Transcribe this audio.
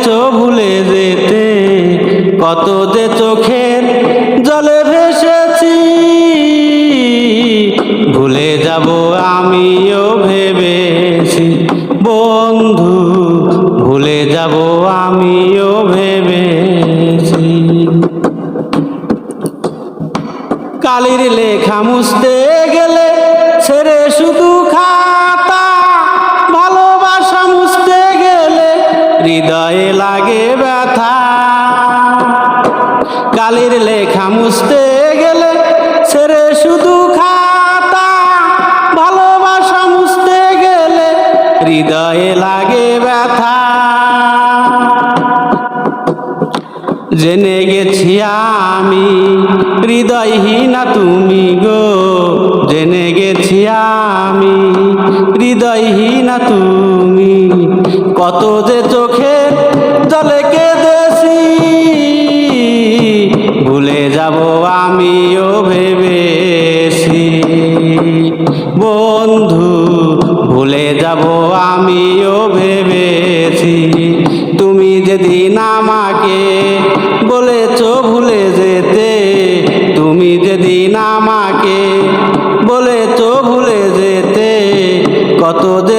বলেছ ভুলে যেতে। কত যে চোখের জলে ভেসেছি, ভুলে যাব আমিও ভেবেছি। বন্ধু, ভুলে যাব আমিও ভেবেছি। কালির লেখা মুছতে গেলে ছেড়ে শুধু খাতা হৃদয়ে লাগে ব্যথা। কালির লেখা মুছতে গেলে ছেড়ে শুধু খাতা। ভালোবাসা মুছতে গেলে হৃদয়ে লাগে ব্যথা। জেনে গেছি আমি, হৃদয়হীনা তুমি গো। জেনে গেছি আমি, হৃদয়হীনা তুমি কত যে চোখে জলে কেঁদেছি, ভুলে যাব আমিও ভেবেছি। বন্ধু, ভুলে যাব আমিও ভেবেছি। তুমি যেদিন আমাকে বলেছ ভুলে যেতে, তুমি যেদিন আমাকে বলেছ ভুলে যেতে, কত যে